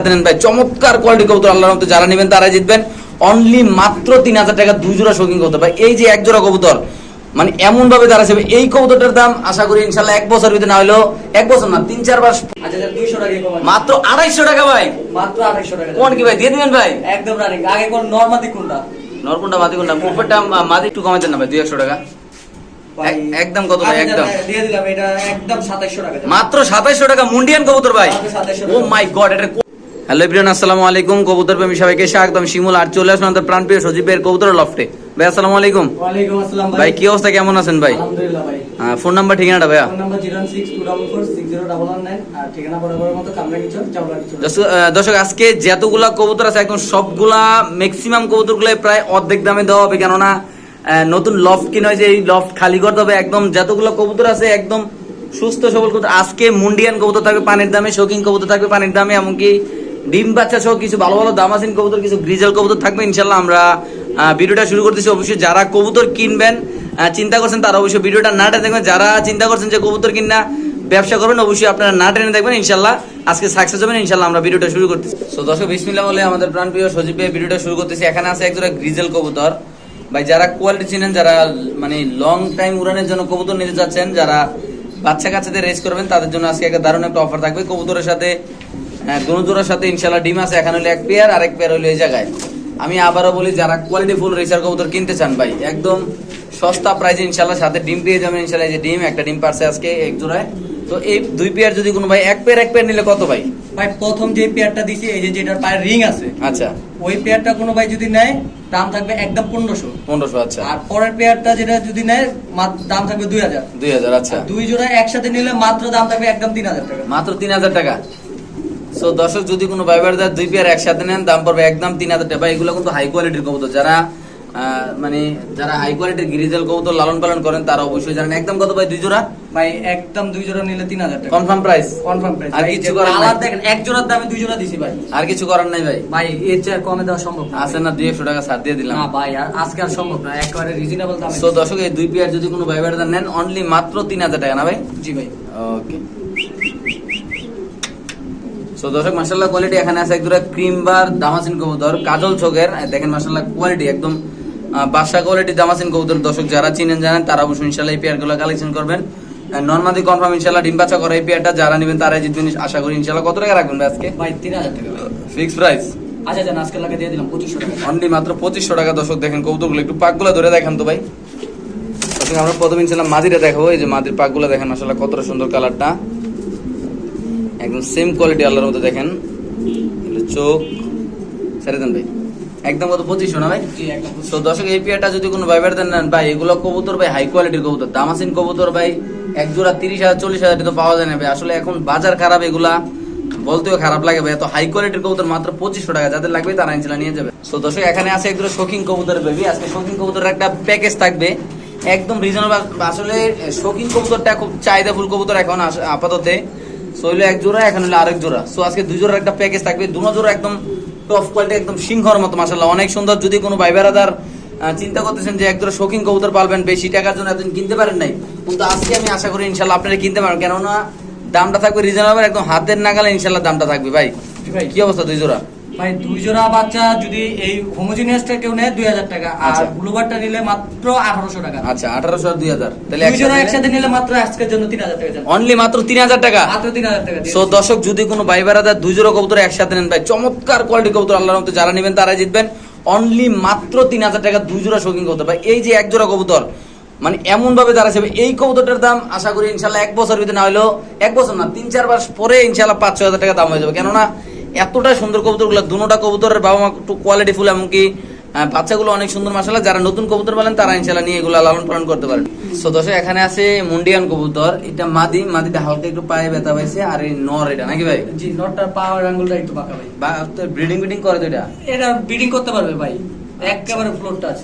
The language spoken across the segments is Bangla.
ভাই চমৎকার কোয়ালিটি কবুতর আল্লাহর মতো যারা নেবেন জিতবেন। অনলি মাত্র তিন হাজার টাকা দুই জোড়া শৌখিন কবুতর। ভাই এই যে এক জোড়া কবুতর মানে এমন ভাবে দাঁড়াচ্ছে এই কবুতরটার দাম আশা করি ইনশাল্লাহ এক বছর ভিতরে না হলেও এক বছর না তিন চার মাস আচ্ছা মাত্র আড়াইশো টাকা ভাই। মাত্র আড়াইশো টাকা। কোন কি ভাই দিয়ে দিবেন ভাই? একদম আগে কোন নর্মাদি কোনটা? নরকুন্ডা মাদিকুন্ডা উপরটা মাদি একটু কমাই দেন না ভাই দুই একশো টাকা একদম কত ভাই, আচ্ছা, একদম। দিয়ে দিলাম এটা একদম টাকা। মাত্র সাতাইশো টাকা মুন্ডিয়ান কবুতর ভাই। ও মাই গড এটা হ্যালো এভরিওয়ান আসসালামু আলাইকুম। কবুতর প্রেমী সবাইকে স্বাগতম। শিমুল আর চলে আসলাম আমাদের প্রাণপ্রিয় সজীবের কবুতর লফটে ভাই আসসালামু আলাইকুম। ওয়ালাইকুম আসসালাম ভাই। কি অবস্থা? কেমন আছেন ভাই? আলহামদুলিল্লাহ ভাই। ফোন নাম্বার ঠিকানাটা ভাইয়া? ফোন নাম্বার আর ঠিকানা বরাবরের মতো দর্শক, আজকে যতগুলা কবুতর আছে একদম সবগুলা ম্যাক্সিমাম কবুতর প্রায় অর্ধেক দামে দেওয়া হবে। কেননা নতুন লফট কিনে হয়েছে এই লফট খালি করতে হবে। একদম যতগুলো কবুতর আছে একদম সুস্থ সবল কবুতর। আজকে মুন্ডিয়ান কবুতর থাকবে পানির দামে শৌখিন কবুতর থাকবে পানির দামে। এমনকি ডিম বাচ্চা সহ কিছু ভালো ভালো দামাসিন কবুতর, কিছু গ্রিজেল কবুতর থাকবে ইনশাল্লাহ আমরা ভিডিওটা শুরু করতেছি। অবশ্যই যারা কবুতর কিনবেন চিন্তা করছেন তারা অবশ্যই ভিডিওটা না টেনে দেখবেন। যারা চিন্তা করছেন যে কবুতর কিনা, ব্যবসা করবেন, অবশ্যই আপনারা না টেনে দেখবেন ইনশাল্লাহ আজকে সাকসেস হবেন ইনশাল্লাহ আমরা ভিডিওটা শুরু করতেছি। সো দর্শক, বিসমিল্লাহ বলে আমাদের প্রাণপ্রিয় সজীব ভাই ভিডিওটা শুরু করতেছি। এখানে আছে একজোড়া গ্রিজেল কবুতর। ভাই, যারা কোয়ালিটি চিনেন, যারা মানে লং টাইম উড়ানের জন্য কবুতর নিতে চাচ্ছেন, যারা বাচ্চা কাচ্চাদের রেস করবেন, তাদের জন্য আজকে একটা দারুণ একটা অফার থাকবে। কবুতরের সাথে দুনো জোড়ার সাথে ইনশাল্লাহ ডিম আছে এখানে হলো এক পেয়ার আর এক পেয়ার হলো এই জায়গায়। আমি আবারও বলি যারা কোয়ালিটি ফুল রেসার কবুতর কিনতে চান ভাই একদম সস্তা প্রাইসে ইনশাল্লাহ সাথে ডিম পেয়ে যাবেন ইনশাল্লাহ যে ডিম একটা ডিম পারছে আজকে এক জোড়ায়। তো এই দুই পেয়ার যদি কোনো ভাই এক পেয়ার এক পেয়ার নিলে কত ভাই? ভাই প্রথম যে পেয়ারটা দিছি এই যে যেটার পায়ে রিং আছে আচ্ছা। ওই পেয়ারটা কোনো ভাই যদি নেয় দাম থাকবে একদম পনেরোশো। পনেরোশো আচ্ছা। আর পরের পেয়ারটা যেটা যদি নেয় দাম থাকবে দুই হাজার। দুই হাজার আচ্ছা। দুই জোড়া একসাথে নিলে মাত্র দাম থাকবে একদম তিন হাজার টাকা। মাত্র তিন হাজার টাকা। সো দর্শক যদি কোনো ভাইবার দুই পেয়ার একসাথে নেন দাম পড়বে একদম তিন হাজার টাকা। এগুলো কিন্তু হাই কোয়ালিটির কবুতর। যারা মানে যারা হাই কোয়ালিটির গিরিজেল কবুতর লালন পালন করেন তারা অবশ্যই জানেন। একদম কত ভাই দুই জোড়া? ভাই একদম দুই জোড়া নিলে তিন হাজার টাকা। কনফার্ম প্রাইস কনফার্ম প্রাইস আর কিছু করার নাই? দেখেন এক জোড়ার দামে দুই জোড়া দিছি ভাই। আর কিছু করার নাই ভাই। ভাই এর চেয়ে কমে দেওয়া সম্ভব না। আছে না দুই একশো টাকা ছাড় দিয়ে দিলাম। না ভাই আর আজকে আর সম্ভব না একেবারে রিজনেবল দামে সো দর্শক এই দুই পেয়ার যদি কোনো ভাইবার নেন অনলি মাত্র তিন হাজার টাকা না ভাই? জি ভাই। ওকে সো দর্শক মাসাল্লাহ কোয়ালিটি এখানে আছে ক্রিম বার দামাসিন কবুতর কাজল চোখের। দেখেন মাসাল্লাহ কোয়ালিটি একদম বাদশা কোয়ালিটি দামাসিন কবুতর। দর্শক যারা চিনেন জানেন তারা অবশ্যই ইনশাল্লাহ এই পেয়ারগুলো কালেকশন করবেন। নর্মালি কনফার্ম ইনশাল্লাহ ডিম বাচ্চা করে এই পেয়ারটা যারা নেবেন তারাই জিতবেন। আশা করি ইনশাল্লাহ কত টাকা রাখবেন আজকে? ভাই তিন হাজার টাকা। ফিক্স প্রাইস আচ্ছা জান আজকে লাগে দিয়ে দিলাম পঁচিশশো টাকা। অনলি মাত্র পঁচিশশো টাকা। দর্শক দেখেন কবুতরগুলো একটু পাকগুলো ধরে দেখেন তো ভাই। আমরা প্রথমে ইনশাল্লাহ মাদিটা দেখাবো। এই যে মাদির পাকগুলো দেখেন মাসাল্লাহ কতটা সুন্দর কালারটা একদম সেম কোয়ালিটি আল্লাহর মতো দেখেন। চোখ ছেড়ে দেন ভাই। একদম কত পঁচিশশো না ভাই? তো দর্শক এই পেয়ারটা যদি কোনো ভাইবার দেন নেন ভাই এগুলো কবুতর ভাই হাই কোয়ালিটির কবুতর। দামাসিন কবুতর ভাই এক জোড়া তিরিশ হাজার চল্লিশ হাজার তো পাওয়া যায় না ভাই। আসলে এখন বাজার খারাপ এগুলা বলতেও খারাপ লাগে ভাই। এত হাই কোয়ালিটির কবুতর মাত্র পঁচিশশো টাকা যাদের লাগবে তারা ইনশাল্লাহ নিয়ে যাবে। তো দর্শক এখানে আছে একদম শৌখিন কবুতর বেবি আজকে শৌখিন কবুতরের একটা প্যাকেজ থাকবে। একদম রিজনেবল আসলে শৌখিন কবুতরটা খুব চাহিদাফুল কবুতর এখন আপাতত। সো এক জোড়া এখন হলো আরেক জোড়া। সো আজকে দুই জোড়ার একটা প্যাকেজ থাকবে। দুনো জোড়া একদম টপ কোয়ালিটি একদম সিংহর মতো মাসাল্লাহ অনেক সুন্দর যদি কোনো ভাইবেরাদার চিন্তা করতেছেন যে একদম শৌখিন কবুতর পালবেন বেশি টাকার জন্য এতদিন কিনতে পারেন নাই কিন্তু আজকে আমি আশা করি ইনশাল্লাহ আপনারা কিনতে পারেন কেননা দামটা থাকবে রিজনেবল একদম হাতের নাগালে ইনশাল্লাহ দামটা থাকবে ভাই। ভাই কি অবস্থা দুই জোড়া? ভাই দুই জোড়া বাচ্চা যদি এই হোমোজিনিয়াসটা কেউ নেয় দুই হাজার টাকা আর আচ্ছা। ব্লুবারটা নিলে মাত্র আঠারোশো টাকা। আচ্ছা আঠারোশো আর দুই হাজার। তাহলে দুই জোড়া একসাথে নিলে? মাত্র আজকের জন্য তিন হাজার টাকা অনলি মাত্র তিন হাজার টাকা? মাত্র তিন হাজার টাকা সো দর্শক যদি কোনো ভাই বেড়াদার দুই জোড়া কবুতর একসাথে নেন ভাই চমৎকার কোয়ালিটি কবুতর আল্লাহর মতো যারা নেবেন তারাই জিতবেন। অনলি মাত্র তিন হাজার টাকা দুই জোড়া শৌখিন কবুতর। ভাই এই যে এক জোড়া কবুতর মানে এমন ভাবে দাঁড়াচ্ছে এই কবুতরটার দাম আশা করি ইনশাল্লাহ এক বছর ভিতরে না হলেও এক বছর না তিন চার মাস পরে ইনশাল্লাহ পাঁচ ছয় হাজার টাকা দাম হয়ে যাবে। কেননা এতটা সুন্দর কবুতরগুলো দুটোটা কবুতরের বাবা মা একটু কোয়ালিটি ফুল এমনকি বাচ্চাগুলো অনেক সুন্দর মাসালা যারা নতুন কবুতর বলেন তারা ইনশাল্লাহ নিয়ে এগুলো লালন পালন করতে পারেন সো দর্শক এখানে আছে মুন্ডিয়ান কবুতর এটা মাদি মাদিটা হালকা একটু পায়ে ব্যথা পাইছে আর এই নর এটা নাকি ভাই? জি নটটার পাওয়ার আঙ্গুলটা একটু বাঁকা ভাই। বা ব্রিডিং বিডিং করে তো এটা? এটা ব্রিডিং করতে পারবে ভাই একেবারে ফ্লোর টাচ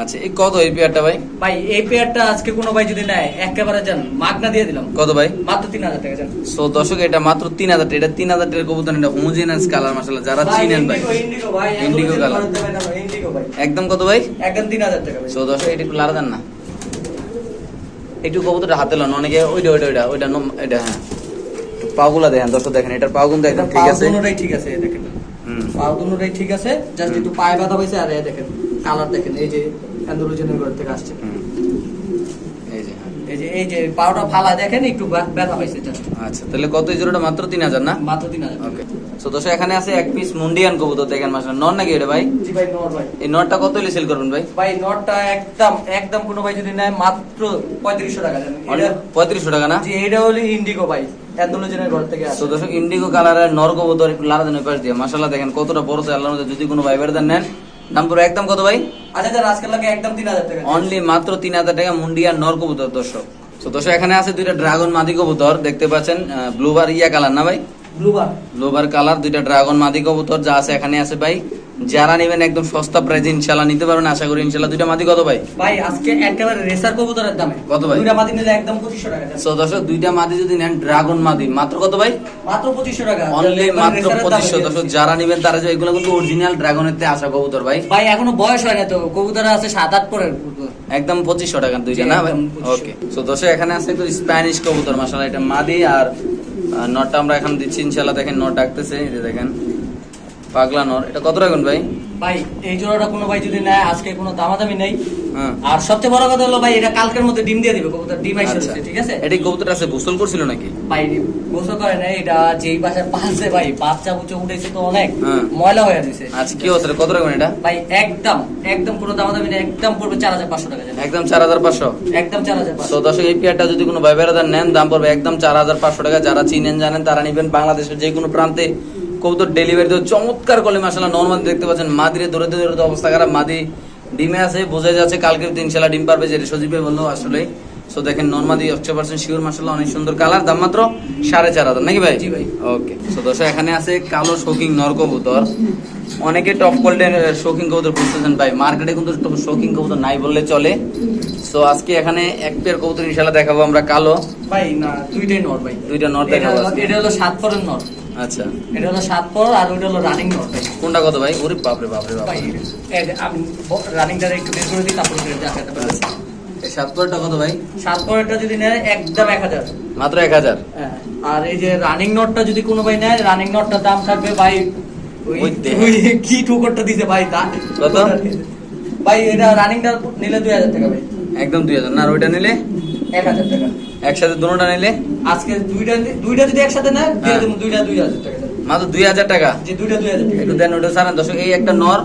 আচ্ছা এই কত এই পেয়ারটা ভাই? ভাই এই পেয়ারটা আজকে কোনো ভাই যদি নেয় একেবারে যান মাগনা দিয়ে দিলাম। কত ভাই? মাত্র তিন হাজার টাকা যান সো দর্শক এটা মাত্র তিন হাজার এটা তিন হাজার টাকার কবুতর এটা হোমোজেনাস কালার মাসালা যারা চিনেন ভাই। ইন্ডিগো ভাই একদম কত ভাই? একদম তিন হাজার টাকা সো দর্শক এটা একটু লাড়া দেন না। একটু কবুতরটা হাতে লন অনেকে ওইটা ওইটা ওইটা ওইটা এটা হ্যাঁ। পাগুলা দেখেন দর্শক দেখেন এটার কিন্তু একদম ঠিক আছে। ঠিক আছে দেখেন। হুম। ঠিক আছে জাস্ট একটু পায়ে ব্যথা হয়েছে আর দেখেন। কালার দেখেন এই যে ঘর থেকে আসছে। এই যে। এই যে এই যে পাওটা ফালা দেখেন একটু ব্যথা হয়েছে জাস্ট আচ্ছা তাহলে কত জোড়াটা? মাত্র তিন হাজার না? মাত্র তিন হাজার। ওকে তো দর্শক এখানে আছে এক পিস মুন্ডিয়ান কবুতর দেখেন মাসা নন নাকি এটা ভাই? জি ভাই নর ভাই। এই নটটা কত হলে সেল করবেন ভাই? ভাই নটটা একদম একদম কোনো ভাই যদি নেয় মাত্র পঁয়ত্রিশশো টাকা দেন এটা- পঁয়ত্রিশশো টাকা না? জি এটা হলো ইন্ডিগো ভাই থেকে দর্শক ইন্ডিগো কালারের নর কবুতর একটু লালা দেন পাশ দিয়ে দেখেন কতটা বড় তো আল্লাহর যদি কোনো ভাই বেড়ে নেন দাম পুরো একদম কত ভাই? আচ্ছা স্যার আজকাল লাগে একদম তিন হাজার টাকা। অনলি মাত্র তিন হাজার টাকা মুন্ডিয়া নর কবুতর দর্শক। তো দর্শক এখানে আছে দুইটা ড্রাগন মাদি কবুতর দেখতে পাচ্ছেন ব্লু বার ইয়া কালার না ভাই? ব্লুবার। ব্লুবার কালার দুইটা ড্রাগন মাদি কবুতর যা আছে এখানে আছে ভাই। যারা নেবেন একদম সস্তা প্রাইজে নিতে পারবেন। আশা করি দুইটা মাদি কত ভাই? ভাই আজকে একেবারে রেসার কবুতরের দামে। কত ভাই? দুইটা মাদি নিলে একদম পঁচিশশো টাকা দেন। দর্শক দুইটা মাদি যদি নেন ড্রাগন মাদি। মাত্র কত ভাই? মাত্র পঁচিশশো টাকা। অনলি মাত্র রেসারের দামে পঁচিশশো। দিয়ে দর্শক দিচ্ছি। যারা নিবেন তারা যে এগুলো কিন্তু অরিজিনাল ড্রাগনের তে আসা কবুতর ভাই। ভাই এখনও বয়স হয় না তো। কবুতর আছে সাত আট পরের একদম পঁচিশশো টাকা দুইটা না ভাই? ওকে দর্শক এখানে আছে একটু স্প্যানিশ কবুতর মাসালা এটা মাদি আর নটটা আমরা এখন দিচ্ছি ইনশাল্লাহ দেখেন নট ডাকতেছে দেখেন। পাগলা নর। এটা কত রাখবেন ভাই? ভাই এই জোড়াটা কোনো ভাই যদি নেয় আজকে কোনো দামাদামি নেই। হ্যাঁ। আর সবচেয়ে বড় কথা হলো ভাই এটা কালকের মধ্যে ডিম দিয়ে দিবে কবুতর ডিম আচ্ছা। ঠিক আছে? এটা কি কবুতরটা আছে গোসল করছিল নাকি? ভাই গোসল করে না এটা যেই বাসায় পালছে ভাই বাচ্চা বুচে উঠেছে তো অনেক হ্যাঁ। ময়লা হয়ে দিছে আচ্ছা কি হচ্ছে কত রাখবেন এটা? ভাই একদম একদম কোনো দামাদামি নেই একদম পড়বে চার হাজার পাঁচশো টাকা একদম চার হাজার পাঁচশো? একদম তো দর্শক এই পেয়ারটা যদি কোনো ভাই বেড়াদার নেন দাম পড়বে একদম চার হাজার পাঁচশো টাকা। যারা চিনেন জানেন তারা নিবেন বাংলাদেশের যে কোনো প্রান্তে। কবুতর ডেলিভারি দেওয়া চমৎকার করলে মাসাল্লাহ নর্মাল দেখতে পাচ্ছেন মাদিরে দৌড়ে দৌড়ে অবস্থা খারাপ। মাদি ডিমে আছে বোঝা যাচ্ছে কালকে ইনশাল্লাহ ডিম পারবে যেটা সজীব বলল আসলে। সো দেখেন নর্মাদি একশো পার্সেন্ট শিওর মাসাল্লাহ অনেক সুন্দর কালার দাম মাত্র সাড়ে চার হাজার নাকি ভাই? জি ভাই। ওকে সো দর্শক এখানে আছে কালো শৌকিং নর কবুতর। অনেকে টপ কোয়ালিটির শৌকিং কবুতর খুঁজতেছেন ভাই। মার্কেটে কিন্তু শৌকিং কবুতর নাই বললে চলে। সো আজকে এখানে এক পেয়ার কবুতর ইনশাল্লাহ দেখাবো আমরা কালো। ভাই না দুইটাই নর ভাই। দুইটা নর দেখাবো এটা হলো সাত পরের নর। আচ্ছা। এটা হলো সাত পর আর ওইটা হলো রানিং ভাই কোনটা কত ভাই? ওরে বাপরে বাপরে বাপ ভাই এই যে আমি রানিংটা একটু বের করে দিই তারপরে এটা দেখাতে সাত পরেরটা কত ভাই? সাত পরেরটা যদি নেয় একদম এক হাজার। মাত্র এক হাজার? হ্যাঁ, আর এই যে রানিং নটটা যদি কোনো ভাই নেয় রানিং নটটার দাম থাকবে ভাই কি ঠুকরটা দিছে ভাই তা কত? ভাই এটা রানিংটা নিলে দুই হাজার টাকা ভাই। একদম দুই হাজার। না আর ওইটা নিলে? এক হাজার টাকা। একসাথে দুটোটা নিলে? আজকে দুইটা দুইটা যদি একসাথে দিয়ে হ্যাঁ। দুইটা দুই হাজার টাকা। মাত্র দুই হাজার টাকা? যে দুইটা দুই হাজার টাকা। একটু দেন ওটা সারান দর্শক এই একটা নর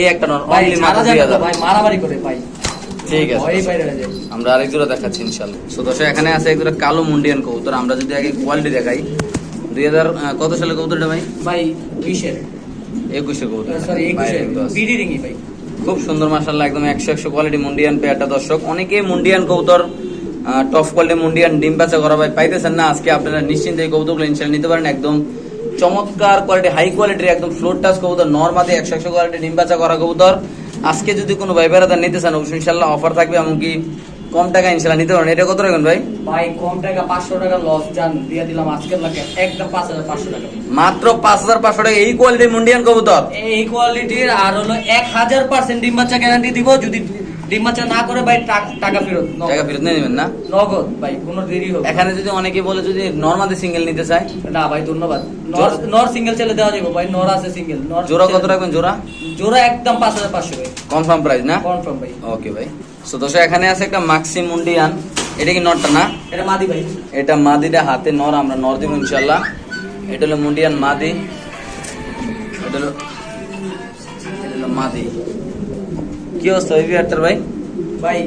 এই একটা নর ভাই অনলি মাত্র যাবে দুই হাজার। ভাই মারামারি করে ভাই। ঠিক আছে। আমরা আরেক জোড়া দেখাচ্ছি ইনশাল্লাহ সো দর্শক এখানে আছে এক জোড়া কালো মুন্ডিয়ান কবুতর। আমরা যদি আগে কোয়ালিটি দেখাই। দুই হাজার কত সালে কবুতরটা ভাই? ভাই বিশের একুশে কবুতর। সরি আছে। বিডি রিঙ্গি ভাই। খুব সুন্দর মাসাল্লাহ একদম একশো একশো কোয়ালিটি মুন্ডিয়ান পেয়ারটা দর্শক। অনেকে মুন্ডিয়ান কবুতর টপ কোয়ালিটি মুন্ডিয়ান ডিম বাচ্চা করা ভাই পাইতেছেন না। আজকে আপনারা নিশ্চিন্তে কবুতরগুলো ইনশাল্লাহ নিতে পারেন। একদম চমৎকার কোয়ালিটি হাই কোয়ালিটির একদম ফ্লোর টাচ কবুতর নর্মাদি একশো একশো কোয়ালিটি ডিম বাচ্চা করা কবুতর। আজকে যদি কোনো ভাই বেড়াদার নিতে চান অবশ্যই ইনশাল্লাহ অফার থাকবে এমনকি কম টাকা ইনশাল্লাহ নিতে পারেন। এটা কত রাখবেন ভাই? ভাই কম টাকা পাঁচশো টাকা লস যান দিয়ে দিলাম আজকের লাগে একদম পাঁচ হাজার পাঁচশো টাকা। মাত্র পাঁচ হাজার পাঁচশো টাকা। এই কোয়ালিটির মুন্ডিয়ান কবুতর। এই কোয়ালিটির আর হলো এক হাজার পার্সেন্ট ডিম বাচ্চা গ্যারান্টি দিব। যদি ডিম না করে ভাই টাকা ফেরত টাকা ফেরত নিয়ে নেবেন না? নগদ ভাই কোনো দেরি হবে এখানে যদি অনেকে বলে যদি নর্মাদি সিঙ্গেল নিতে চায়? না ভাই ধন্যবাদ। নর নর সিঙ্গেল ছেলে দেওয়া যাবে ভাই নর আছে সিঙ্গেল নর জোড়া কত রাখবেন জোড়া? জোড়া একদম পাঁচ হাজার পাঁচশো ভাই। কনফার্ম প্রাইস না? কনফার্ম ভাই। ওকে ভাই। সো দর্শক এখানে আছে একটা মাক্সি মুন্ডিয়ান এটা কি নটটা না? এটা মাদি ভাই। এটা মাদিটা হাতে নর আমরা নর দিব ইনশাল্লাহ এটা হলো মুন্ডিয়ান মাদি। এটা হলো এটা হলো মাদি। কি অবস্থা ওই বিয়ারটার ভাই? ভাই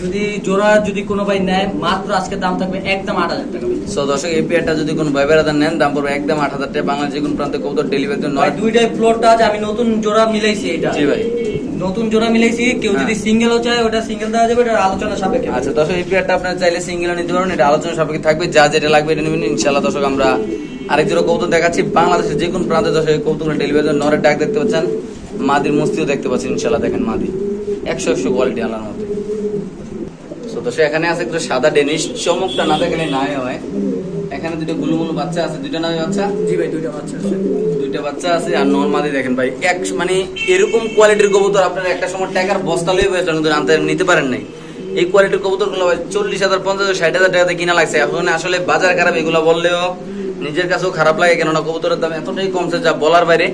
যদি জোড়া যদি কোনো ভাই নেয় মাত্র আজকে দাম থাকবে একদম আট হাজার টাকা ভাই। সো দর্শক এই পেয়ারটা যদি কোনো ভাই বেড়াদার নেন দাম পড়বে একদম আট হাজার টাকা। বাংলাদেশ যে কোনো প্রান্তে কবুতর ডেলিভারি ভাই নয় দুইটাই ফ্লোরটা আছে আমি নতুন জোড়া মিলাইছি এটা। জি ভাই। নতুন জোড়া মিলাইছি কেউ যদি হ্যাঁ। সিঙ্গেলও চায় ওটা সিঙ্গেল দেওয়া যাবে এটা আলোচনা সাপেক্ষে। আচ্ছা দর্শক এই পেয়ারটা আপনারা চাইলে সিঙ্গেল নিতে পারেন এটা আলোচনা সাপেক্ষে থাকবে। যা যেটা লাগবে এটা নেবেন। ইনশাল্লাহ দর্শক আমরা আরেক জোড়া কৌতুক দেখাচ্ছি। বাংলাদেশের যে কোনো প্রান্তে দর্শক কৌতুক ডেলিভারি নরের ডাক দেখতে পাচ্ছেন। মাদির মস্তিও দেখতে পাচ্ছেন ইনশাল্লাহ দেখেন মাদি। একশো একশো কোয়ালিটি দর্শক এখানে আছে একটু সাদা ডেনিশ। চমকটা না দেখলে না হয়। এখানে দুটো গুলুমুলু বাচ্চা আছে। দুইটা নামে বাচ্চা? জি ভাই দুইটা বাচ্চা আছে। দুইটা বাচ্চা আছে আর নর্মালি দেখেন ভাই এক মানে এরকম কোয়ালিটির কবুতর আপনারা একটা সময় টাকার বস্তা লয়ে বসে কিন্তু আনতে নিতে পারেন নাই। এই কোয়ালিটির কবুতরগুলো ভাই চল্লিশ হাজার পঞ্চাশ ষাট হাজার টাকাতে কিনা লাগছে। এখন আসলে বাজার খারাপ এগুলো বললেও নিজের কাছেও খারাপ লাগে। কেননা কবুতরের দাম এতটাই কমছে যা বলার বাইরে।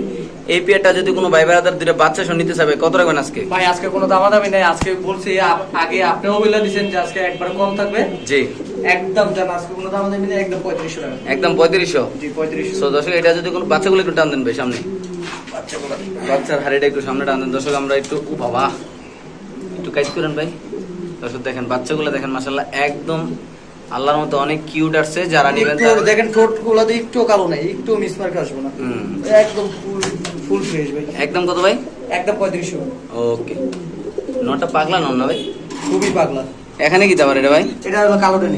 এই পেয়ারটা যদি কোনো ভাই বেড়াদার দুটো বাচ্চা সহ নিতে চাবে কত রাখবেন আজকে? ভাই আজকে কোনো দামাদামি নেই। আজকে বলছি আগে আপনিও বলে দিয়েছেন যে আজকে একবার কম থাকবে। জি। একদম জান আজকে কোনো দামাদামি নেই একদম পঁয়ত্রিশশো টাকা। একদম পঁয়ত্রিশশো? জি পঁয়ত্রিশশো। সো দর্শক এটা যদি কোনো বাচ্চাগুলো একটু টান দেন ভাই সামনে। বাচ্চার হাড়িটা একটু সামনে টান দেন। দর্শক আমরা একটু ও বাবা একটু কাজ করেন ভাই। দর্শক দেখেন বাচ্চাগুলো দেখেন মাসাল্লাহ একদম আল্লাহর মতো অনেক কিউট আসছে। যারা নেবেন দেখেন ঠোঁট গুলাতে একটু কালো নাই একটু মিসমার্ক আসবে না। একদম ফুল ফ্রেশ ভাই। একদম কত ভাই? একদম পঁয়ত্রিশশো। ওকে। নটা পাগলা নন না ভাই? খুবই পাগলা। এখানে কি যাবার এটা ভাই? এটা হলো কালো ভাই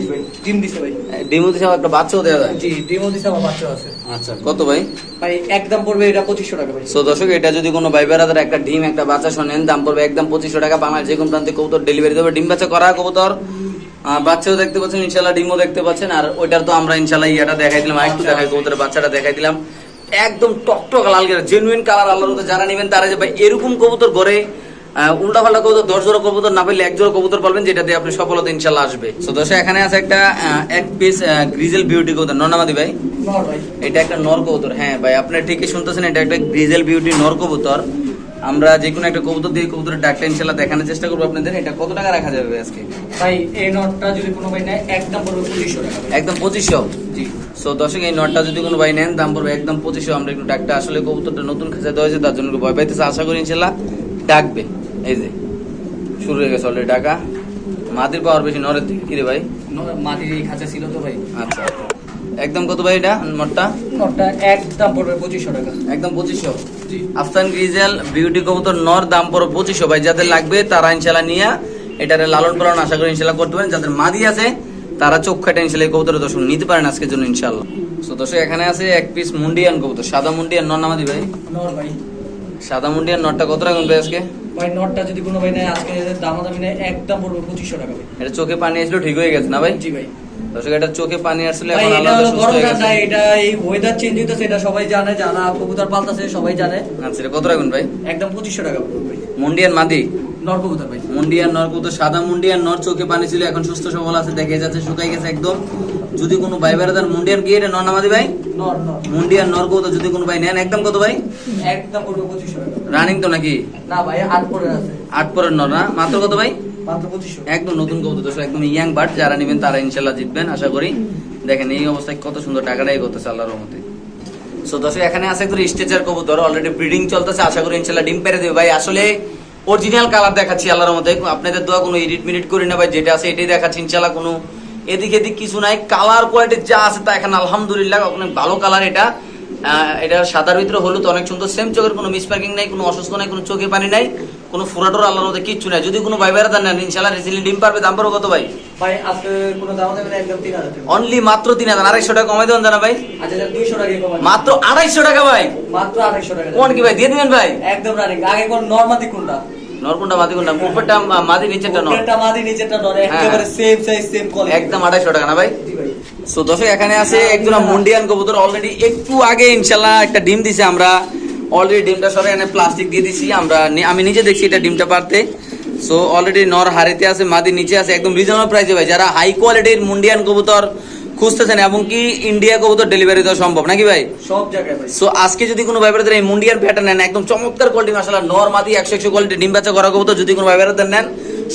ডিম দিছে ভাই। ডিমু দিছে একটা বাচ্চাও দেওয়া যায়। জি ডিমও দিছে আমার বাচ্চা আছে। আচ্ছা কত ভাই? ভাই একদম পড়বে এটা পঁচিশশো টাকা ভাই। সো দর্শক এটা যদি কোনো ভাই বেড়াদের একটা ডিম একটা বাচ্চা শোনেন দাম পড়বে একদম পঁচিশশো টাকা। বাংলাদেশ যে কোনো প্রান্তে কবুতর ডেলিভারি দেবে। ডিম বাচ্চা করা কবুতর। বাচ্চাও দেখতে পাচ্ছেন ইনশাল্লাহ ডিমও দেখতে পাচ্ছেন। আর ওইটার তো আমরা ইনশাল্লাহ ইয়েটা দেখাই দিলাম। আর একটু আচ্ছা, দেখাই আচ্ছা। কবুতরের বাচ্চাটা দেখাই দিলাম। একদম টকটক লাল জেনুইন কালার আল্লাহর মতো যারা নেবেন তারা যে ভাই এরকম কবুতর ঘরে উল্টা পাল্টা কবুতর দশ জোড়া কবুতর না পেলে এক জোড়া কবুতর পাবেন যেটাতে আপনি সফলতা ইনশাল্লাহ আসবে। তো দশা এখানে আছে একটা এক পিস গ্রিজেল বিউটি কবুতর। ননামাদি ভাই? ভাই। এটা একটা নর কবুতর হ্যাঁ ভাই আপনি ঠিকই শুনতেছেন এটা একটা গ্রিজেল বিউটি নর কবুতর। আমরা যে কোনো একটা কবুতর দিয়ে কবুতরের ডাকটা ইনশাল্লাহ দেখানোর চেষ্টা করব আপনাদের। এটা কত টাকা রাখা যাবে আজকে? ভাই এই নটটা যদি কোনো ভাই নেয় একদম পড়বে পঁচিশশো টাকা। একদম পঁচিশশো? জি। সো দর্শক এই নটটা যদি কোনো ভাই নেন দাম পড়বে একদম পঁচিশশো। আমরা একটু ডাকটা আসলে কবুতরটা নতুন খাঁচা দেওয়া হয়েছে তার জন্য ভয় পাইতেছে। আশা করি ইনশাল্লাহ ডাকবে। এই যে শুরু হয়ে গেছে অলরেডি ডাকা। মাদির পাওয়ার বেশি নরের থেকে কিরে ভাই? মাটির এই খাঁচা ছিল তো ভাই। আচ্ছা। একদম কত ভাই এটা? নটটা নটটা একদম পড়বে পঁচিশশো টাকা। একদম পঁচিশশো? জি। আফসান গ্রিজেল বিউটি কবুতর নর দাম পড়ো পঁচিশশো। ভাই যাদের লাগবে তারা ইনশাল্লাহ নিয়ে এটারে লালন পালন আশা করি ইনশাল্লাহ করতে পারেন। যাদের মাদি আছে তারা চোখ খাটে ইনশাল্লাহ কবুতরের দর্শক নিতে পারেন আজকের জন্য ইনশাল্লাহ তো দর্শক এখানে আছে এক পিস মুন্ডিয়ান কবুতর। সাদা মুন্ডিয়ান নর নামাদি ভাই? নর ভাই। সাদা মুন্ডিয়ান নরটা কত রাখুন ভাই আজকে? ভাই নটটা যদি কোনো ভাই নেয় আজকে দামাদামি নেয় একদম পড়বে পঁচিশশো টাকা ভাই। এটা চোখে পানি আসলো ঠিক হয়ে গেছে না ভাই? জি ভাই। দর্শক এটা চোখে পানি আসলে এখন এটা সুস্থ হয়ে গেছে। এটা এই ওয়েদার চেঞ্জ হইতেছে এটা সবাই জানে যারা কবুতর পালতেছে সবাই জানে। আচ্ছা এটা কত রাখুন ভাই? একদম পঁচিশশো টাকা পড়বে মুন্ডিয়ান মাদি? নর কবুতর ভাই। মুন্ডিয়ান নর কবুতর সাদা মুন্ডিয়ান নর চোখে পানি ছিল এখন সুস্থ সবল আছে দেখে যাচ্ছে শুকাই গেছে একদম। যদি কোনো ভাই বেড়াদার মুন্ডিয়ান কি এটা নর নামাদি ভাই? নর নর। মুন্ডিয়ান নর কবুতর যদি কোনো ভাই নেন একদম কত ভাই? একদম টাকা। রানিং তো নাকি? না ভাই আট পরে আছে। আট পরের নর না? মাত্র কত ভাই? একদম নতুন কবুতর একদম ইয়াং বাট যারা নেবেন তারা ইনশাল্লাহ জিতবেন, আশা করি। দেখেন, এই অবস্থায় কত সুন্দর টাকাটাই করতেছে আল্লাহর রহমতে। সো দর্শক, এখানে আছে একটু স্টেচার কবুতর অলরেডি ব্রিডিং চলতেছে, আশা করি ইনশাল্লাহ ডিম পেরে দেবে। ভাই, আসলে অরিজিনাল কালার দেখাচ্ছি আল্লাহর মধ্যে আপনাদের দোয়া কোনো এডিট মিনিট করি না, ভাই, যেটা আছে এটাই দেখাচ্ছি ইনশাল্লাহ কোনো। এদিক এদিক কিছু নাই কালার কোয়ালিটি যা আছে তা এখানে আলহামদুলিল্লাহ অনেক ভালো কালার এটা এটা সাদার ভিতরে হলুদ অনেক সুন্দর সেম চোখের কোনো মিসপার্কিং নাই কোনো অসুস্থ নাই কোনো চোখে পানি নাই কোনো ফুরাটোর আল্লাহর মধ্যে কিচ্ছু নাই। যদি কোনো ভাই বেড়াতে নেন ইনশাল্লাহ রিসিলি ডিম পারবে দাম পারবে কত ভাই? ভাই আজকে কোনো দামাদামি নেই একদম টাকা। অনলি মাত্র তিন হাজার আড়াইশো টাকা কমাই দেবেন জানা ভাই? আচ্ছা টাকা মাত্র আড়াইশো টাকা ভাই। মাত্র আড়াইশো টাকা কোন কি ভাই দিয়ে দিবেন ভাই? একদম রানিং আগে কোন নর্মাদি কোনটা? নরকুন্ডা মাদি কোনটা? উপরটা মাদি নিচেরটা নর। উপরেরটা মাদি নিচেরটা নর হ্যাঁ। একেবারে সেম সাইজ সেম কোয়ালিটি একদম আড়াইশো টাকা না ভাই? সো দর্শক, এখানে আছে একজন মুন্ডিয়ান কবুতর অলরেডি একটু আগে ইনশাল্লাহ একটা ডিম দিছে আমরা। অলরেডি ডিমটা সরে এখানে প্লাস্টিক দিয়ে দিছি, আমরা আমি নিজে দেখছি এটা ডিমটা পারতে। সো অলরেডি নর হারেতে আছে, মাদি নিচে আছে, একদম রিজনেবল প্রাইসে ভাই। যারা হাই কোয়ালিটির মুন্ডিয়ান কবুতর খুঁজতেছেন এবং কি ইন্ডিয়া কবুতর ডেলিভারি দেওয়া সম্ভব? নাকি ভাই? সব জায়গায় ভাই। সো আজকে যদি কোনো ভাই দেন এই মুন্ডিয়ান প্যাটার্ন নেন একদম চমৎকার কোয়ালিটি মাসালা নর্মাদি একশো একশো কোয়ালিটি ডিম বাচ্চা করা কবুতর যদি কোনো ভাই দেন নেন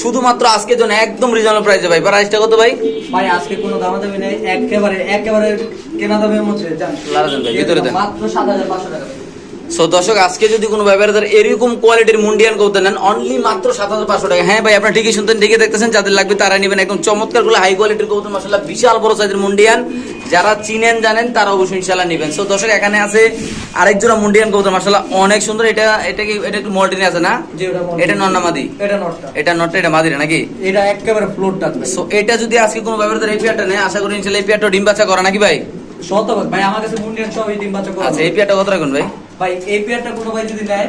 শুধুমাত্র আজকে জন্য একদম রিজনেবল প্রাইসে ভাই। প্রাইসটা কত ভাই? ভাই আজকে কোনো দাম দামি নেই একেবারে একেবারে কেনা দামের মধ্যে জান। লারা দেন ভাই, ভিতরে দেন। মাত্র সাত হাজার পাঁচশো টাকা। ভাই। সো দর্শক আজকে যদি কোনো বেড়াদের এরকম কোয়ালিটির মুন্ডিয়ান কবুতর নেন অনলি মাত্র সাত হাজার পাঁচশো টাকা। হ্যাঁ ভাই আপনার ঠিকই শুনতেন ঠিকই দেখতেছেন যাদের লাগবে তারা নেবেন একদম চমৎকারগুলো হাই কোয়ালিটির কবুতর মাসাল্লাহ বিশাল বড় সাইজের মুন্ডিয়ান। যারা চিনেন জানেন তারা অবশ্যই ইনশাল্লাহ নেবেন। সো দর্শক এখানে আছে আরেক জোড়া মুন্ডিয়ান কবুতর মাসাল্লাহ অনেক সুন্দর। এটা এটা কি এটা একটু মল্টিনে আছে না? এটা নন্নামাদি এটা নটটা এটা নটটা এটা মাদিরা নাকি? এটা একেবারে ফ্লোর টাচ সো এটা যদি আজকে কোনো ব্যাপারে এই পেয়ারটা নেয় আশা করি ইনশাল্লাহ এই পেয়ারটা ডিম বাচ্চা করা নাকি ভাই? শতভাগ ভাই আমার কাছে মুন্ডিয়ান সব এই ডিম বাচ্চা করে। আচ্ছা এই পেয়ারটা কত রাখুন ভাই? ভাই এই পেয়ারটা কোনো ভাই যদি নেয়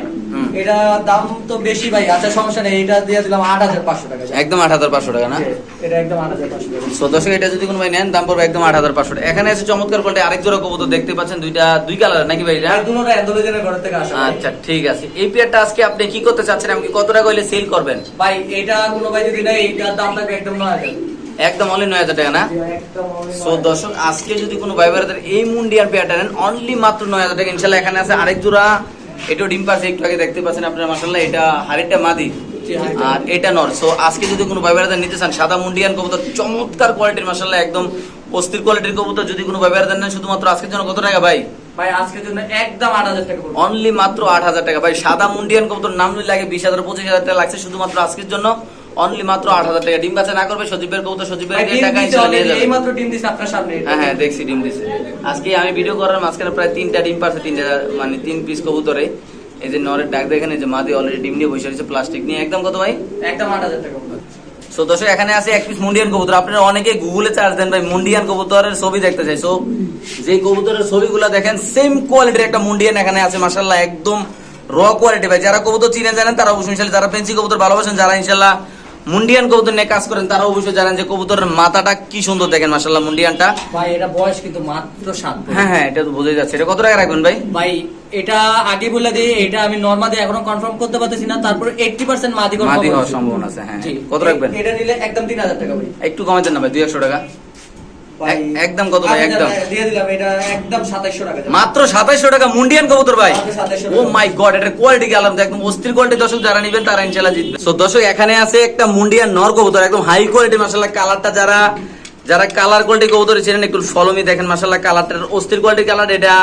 এটা দাম তো বেশি ভাই। আচ্ছা সমস্যা নেই এটা দিয়ে দিলাম আট হাজার পাঁচশো টাকা। একদম আট হাজার পাঁচশো টাকা না? এটা একদম আট হাজার পাঁচশো টাকা। সো দর্শক এটা যদি কোনো ভাই নেন দাম পড়বে একদম আট হাজার পাঁচশো টাকা। এখানে আছে চমৎকার কোয়ালিটি আরেক জোড়া কবুতর দেখতে পাচ্ছেন দুইটা দুই কালার নাকি ভাই এটা? দুটোটা অ্যান্ডোলজেনের ঘর থেকে আসা আচ্ছা ঠিক আছে। এই পেয়ারটা আজকে আপনি কি করতে চাচ্ছেন আমাকে কত টাকা হইলে সেল করবেন? ভাই এটা কোনো ভাই যদি নেয় এইটার দাম থাকবে একদম নয় হাজার। একদম অনলি নয় হাজার টাকা না? সো দর্শক আজকে যদি কোনো ভাই এই মুন্ডিয়ার পেয়ারটা নেন অনলি মাত্র নয় হাজার টাকা। ইনশাল্লাহ এখানে আছে আরেক জোড়া। এটাও ডিম পাশে একটু আগে দেখতে পাচ্ছেন আপনারা মাসাল্লাহ এটা হাড়িটা মাদি আর এটা নর। সো আজকে যদি কোনো ভাই নিতে চান সাদা মুন্ডিয়ান কবুতর চমৎকার কোয়ালিটির মাসাল্লাহ একদম অস্থির কোয়ালিটির কবুতর যদি কোনো ভাই বোনেদের নেন শুধুমাত্র আজকের জন্য কত টাকা ভাই? ভাই আজকের জন্য একদম আট হাজার টাকা অনলি মাত্র আট হাজার টাকা। ভাই সাদা মুন্ডিয়ান কবুতর নাম লাগে বিশ হাজার পঁচিশ হাজার টাকা লাগছে শুধুমাত্র আজকের জন্য। অনলি মাত্র আট হাজার টাকা। ডিম বাচ্চা না করবে সজীবের কবুতর সজীবের টাকা নিয়ে যাবে। এইমাত্র ডিম দিছে আপনার সামনে। হ্যাঁ হ্যাঁ দেখছি ডিম দিছে। আজকে আমি ভিডিও করার মাঝখানে প্রায় তিনটা ডিম পারছে তিনটা মানে তিন পিস কবুতরে। এই যে নরের ডাক দেখেন এই যে মাদি অলরেডি ডিম নিয়ে বসে রয়েছে প্লাস্টিক নিয়ে। একদম কত ভাই? একদম আট হাজার টাকা সো দর্শক এখানে আছে এক পিস মুন্ডিয়ান কবুতর। আপনারা অনেকে গুগলে চার্জ দেন ভাই মুন্ডিয়ান কবুতরের ছবি দেখতে চাই। সো যে কবুতরের ছবিগুলো দেখেন সেম কোয়ালিটির একটা মুন্ডিয়ান এখানে আছে মাশাল্লাহ একদম র কোয়ালিটি ভাই যারা কবুতর চিনেন জানেন তারা অবশ্যই ইনশাল্লাহ যারা পেন্সি কবুতর ভালোবাসেন যারা ইনশাল্লাহ মুন্ডিয়ান কবুতর নিয়ে কাজ করেন তারা অবশ্যই জানেন যে কবুতরের মাথাটা কি সুন্দর দেখেন মাশাল্লাহ মুন্ডিয়ানটা। ভাই এটা বয়স কিন্তু মাত্র সাত হ্যাঁ হ্যাঁ এটা তো বোঝাই যাচ্ছে। এটা কত টাকা রাখবেন ভাই? ভাই এটা আগে বলে দিই এটা আমি নর্মালি এখনও কনফার্ম করতে পারতেছি না তারপর এইটটি পার্সেন্ট মাদি confirm মাদি হওয়ার সম্ভাবনা আছে হ্যাঁ কত রাখবেন? এটা নিলে একদম তিন হাজার টাকা ভাই। একটু কমাই দেন না ভাই দুই একশো টাকা। ভাই, এক- একদম কত ভাই, একদম? দিয়ে দিলাম এটা একদম সাতাইশশো টাকা মাত্র সাতাইশশো টাকা মুন্ডিয়ান কবুতর ভাই। ও মাই গড কোয়ালিটি গেলাম একদম অস্থির কোয়ালিটি দর্শক যারা নিবেন তারা ইনশাল্লাহ জিতবে। সো দর্শক এখানে আছে একটা মুন্ডিয়ান নর কবুতর একদম হাই কোয়ালিটি মাসাল্লাহ কালারটা যারা যারা কালার কোয়ালিটি কবুতর ছিলেন একটু ফলোমি দেখেন মাসাল্লাহ কালারটার অস্থির কোয়ালিটি কালার এটা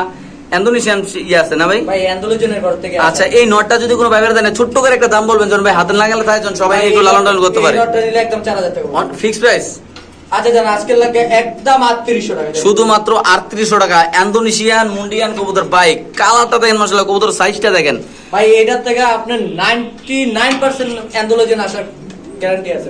ইয়ে আছে না ভাই? ভাই অ্যান্ডোলজনের ঘর থেকে আচ্ছা এই নটটা যদি কোনো ভাইবার দেন ছোট্ট করে একটা দাম বলবেন ভাই হাতে লাগালে তাই সবাই একটু লালন টালন করতে পারে। নটটা নিলে একদম চার হাজার টাকা। ফিক্স প্রাইস আচ্ছা জান আজকের লাগে একদম আটত্রিশশো টাকা শুধুমাত্র আটত্রিশশো টাকা। ইন্দোনেশিয়ান মুন্ডিয়ান কবুতর বাইক কালারটা দেখেন মাসাল্লাহ কবুতর সাইজটা দেখেন। ভাই এটার থেকে আপনার নাইনটি নাইন পার্সেন্ট অ্যান্ডোলজেন আসার গ্যারান্টি আছে